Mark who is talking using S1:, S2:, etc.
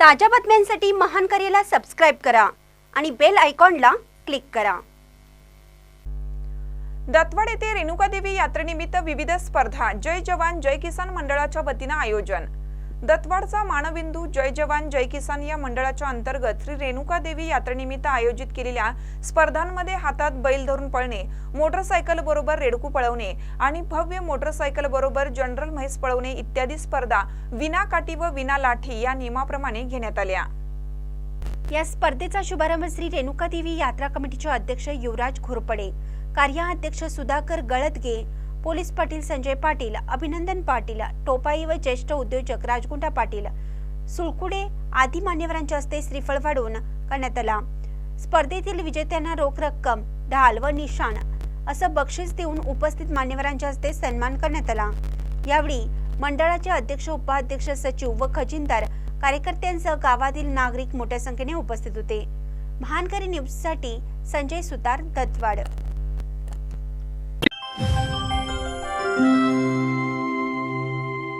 S1: ताज्या बातम्यांसाठी महान करेला सबस्क्राईब करा आणि बेल आयकॉनला क्लिक करा.
S2: दत्तवाड येथे रेणुकादेवी यात्रेनिमित्त विविध स्पर्धा जय जवान जय किसान मंडळाच्या वतीनं आयोजन. दत्तवाडचा मानबिंदू जय जवान जय किसान या मंडळाच्या अंतर्गत श्री रेणुकादेवी यात्रेनिमित्त आयोजित केलेल्या स्पर्धांमध्ये हातात बैल धरून पळणे मोटरसायकल बरोबर रेडकू पळवणे आणि भव्य मोटरसायकल बरोबर जनरल म्हैस पळवणे इत्यादी स्पर्धा विना काठी व विना लाठी या नियमाप्रमाणे घेण्यात आल्या.
S1: या स्पर्धेचा शुभारंभ श्री रेणुका देवी यात्रा कमिटीचे अध्यक्ष युवराज घोरपडे कार्याध्यक्ष सुधाकर गळदगे पोलीस पाटील संजय पाटील अभिनंदन पाटील टोपाई व ज्येष्ठ उद्योजक राजगुंडा पाटील सुळकुडे आदी मान्यवरांच्या हस्ते श्रीफळ वाढवून करण्यात आला. स्पर्धेतील विजेत्यांना रोख रक्कम ढाल व निशाण असं बक्षीस देऊन उपस्थित मान्यवरांच्या हस्ते सन्मान करण्यात आला. यावेळी मंडळाचे अध्यक्ष उपाध्यक्ष सचिव व खजिनदार कार्यकर्त्यांसह गावातील नागरिक मोठ्या संख्येने उपस्थित होते. महानकरी न्यूजसाठी संजय सुतार दत्तवाड.